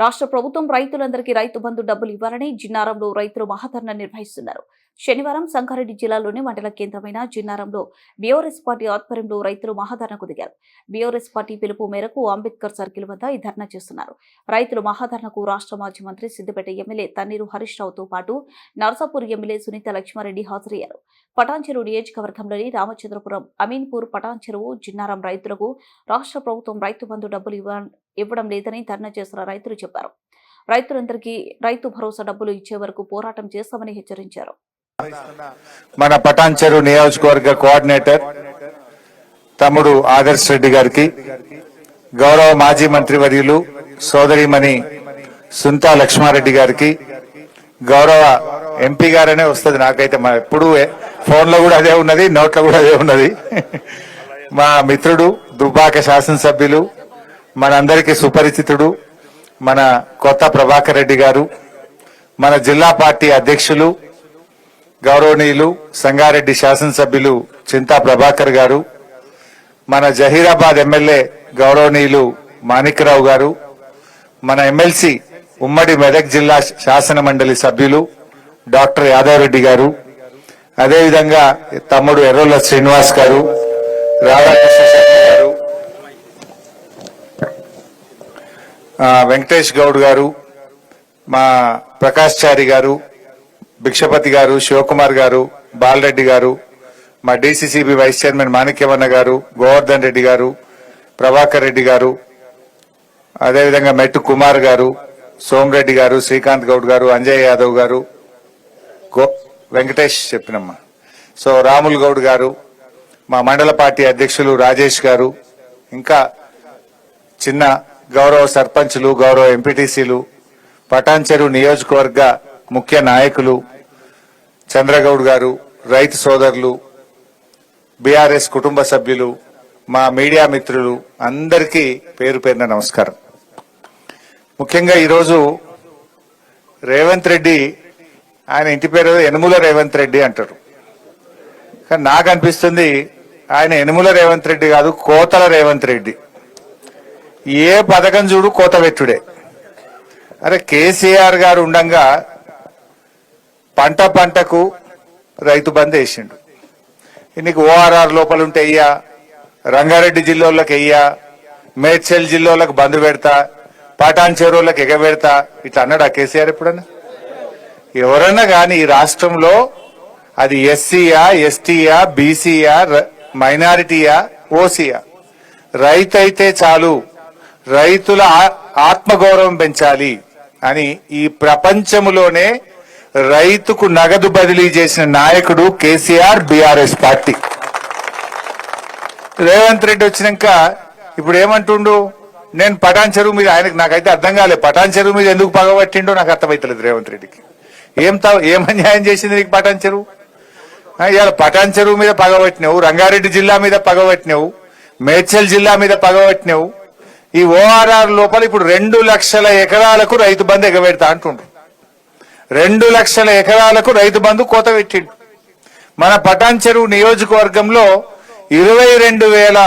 రాష్ట్ర ప్రభుత్వం రైతులందరికీ రైతు బంధు డబ్బులు ఇవ్వాలని జిన్నారంలో రైతులు మహాధరణ నిర్వహిస్తున్నారు. శనివారం సంగారెడ్డి జిల్లాలోని మండల కేంద్రమైన జిన్నారంలో బీఆర్ఎస్ పార్టీ ఆధ్వర్యంలో రైతులు మహాధరణకు దిగారు. బీఆర్ఎస్ పార్టీ పిలుపు మేరకు అంబేద్కర్ సర్కిల్ వద్ద ఈ ధర్నా చేస్తున్నారు. రైతులు మహాధరణకు రాష్ట్ర మాజీ మంత్రి సిద్దిపేట ఎమ్మెల్యే తన్నీరు హరీష్ రావుతో పాటు నర్సాపూర్ ఎమ్మెల్యే సునీత లక్ష్మారెడ్డి హాజరయ్యారు. పటాన్చెరు నియోజకవర్గంలోని రామచంద్రపురం అమీన్పూర్ పటాన్చెరువు జిన్నారం రైతులకు రాష్ట్ర ప్రభుత్వం రైతు బంధు డబ్బులు ఇవ్వ ఇవ్వడం లేదని ధర్నా చేసిన రైతులు చెప్పారు. రైతులందరికీ రైతు భరోసా డబ్బులు ఇచ్చే వరకు పోరాటం చేస్తామని హెచ్చరించారు. మన పటాన్చెరు నియోజకవర్గ కోఆర్డినేటర్ తమ్ముడు ఆదర్శ్ రెడ్డి గారికి గౌరవ మాజీ మంత్రి వర్యులు సోదరిమణి సుంతా లక్ష్మారెడ్డి గారికి గౌరవ ఎంపీ గారనే వస్తుంది నాకైతే. మా ఎప్పుడు ఫోన్లో కూడా అదే ఉన్నది నోట్లో కూడా అదే ఉన్నది. మా మిత్రుడు దుబ్బాక శాసనసభ్యులు మనందరికీ సుపరిచితుడు మన కొత్త ప్రభాకర్ రెడ్డి గారు మన జిల్లా పార్టీ అధ్యక్షులు గౌరవనీయులు సంగారెడ్డి శాసనసభ్యులు చింతా ప్రభాకర్ గారు మన జహీరాబాద్ ఎమ్మెల్యే గౌరవనీయులు మాణిక్రావు గారు మన ఎమ్మెల్సీ ఉమ్మడి మెదక్ జిల్లా శాసన మండలి సభ్యులు డాక్టర్ యాదవరెడ్డి గారు అదేవిధంగా తమ్ముడు ఎర్రోల శ్రీనివాస్ గారు రాధాకృష్ణ వెంకటేష్ గౌడ్ గారు మా ప్రకాష్ చారి గారు భిక్షపతి గారు శివకుమార్ గారు బాలరెడ్డి గారు మా డిసిసిబి వైస్ చైర్మన్ మాణిక్యవన్న గారు గోవర్ధన్ రెడ్డి గారు ప్రభాకర్ రెడ్డి గారు అదేవిధంగా మెట్టు కుమార్ గారు సోమరెడ్డి గారు శ్రీకాంత్ గౌడ్ గారు అంజయ్ యాదవ్ గారు గో వెంకటేష్ చెప్పినమ్మా. సో రాముల్ గౌడ్ గారు మా మండల పార్టీ అధ్యక్షులు రాజేష్ గారు ఇంకా చిన్న గౌరవ సర్పంచులు గౌరవ ఎంపీటీసీలు పటాన్చెరు నియోజకవర్గ ముఖ్య నాయకులు చంద్రగౌడ్ గారు రైతు సోదరులు బీఆర్ఎస్ కుటుంబ సభ్యులు మా మీడియా మిత్రులు అందరికీ పేరు పేరున నమస్కారం. ముఖ్యంగా ఈరోజు రేవంత్ రెడ్డి ఆయన ఇంటి పేరు ఎనుముల రేవంత్ రెడ్డి అంటారు. కానీ నాకు అనిపిస్తుంది ఆయన ఎనుముల రేవంత్ రెడ్డి కాదు కోతల రేవంత్ రెడ్డి. ఏ పథకం చూడు కోత పెట్టుడే. అరే కేసీఆర్ గారు ఉండంగా పంట పంటకు రైతు బంద్ వేసిండు. నీకు ఓఆర్ఆర్ లోపల ఉంటే అయ్యా రంగారెడ్డి జిల్లాలకు వెయ్యా మేడ్చల్ జిల్లాలకు బంద్ పెడతా పటాన్ చెరువులకు ఎగబెడతా ఇట్లా అన్నాడు ఆ కేసీఆర్ ఎప్పుడన్నా? ఎవరన్నా కానీ ఈ రాష్ట్రంలో అది ఎస్సీయా ఎస్టీయా బీసీయా మైనారిటీయా ఓసీయా రైతు అయితే చాలు. రైతుల ఆత్మగౌరవం పెంచాలి అని ఈ ప్రపంచములోనే రైతుకు నగదు బదిలీ చేసిన నాయకుడు కేసీఆర్ బీఆర్ఎస్ పార్టీ. రేవంత్ రెడ్డి వచ్చినాక ఇప్పుడు ఏమంటుండు? నేను పటాన్ చెరువు మీద ఆయనకు నాకైతే అర్థం కాలేదు పటాన్ చెరువు మీద ఎందుకు పగబట్టిండో నాకు అర్థమైతలేదు రేవంత్ రెడ్డికి. ఏం తా ఏం అన్యాయం చేసింది నీకు పటాన్ చెరువు? ఇవాళ పటాన్ చెరువు మీద పగబట్టినావు రంగారెడ్డి జిల్లా మీద పగబట్టినావు మేడ్చల్ జిల్లా మీద పగబట్టినావు ఈ ఓఆర్ఆర్ లోపల ఇప్పుడు రెండు లక్షల ఎకరాలకు రైతు బంధు ఎగబెడతా అంటుండ్రు. రెండు లక్షల ఎకరాలకు రైతు బంధు కోత పెట్టిండు మన పటాన్ చెరువు నియోజకవర్గంలో ఇరవై రెండు వేల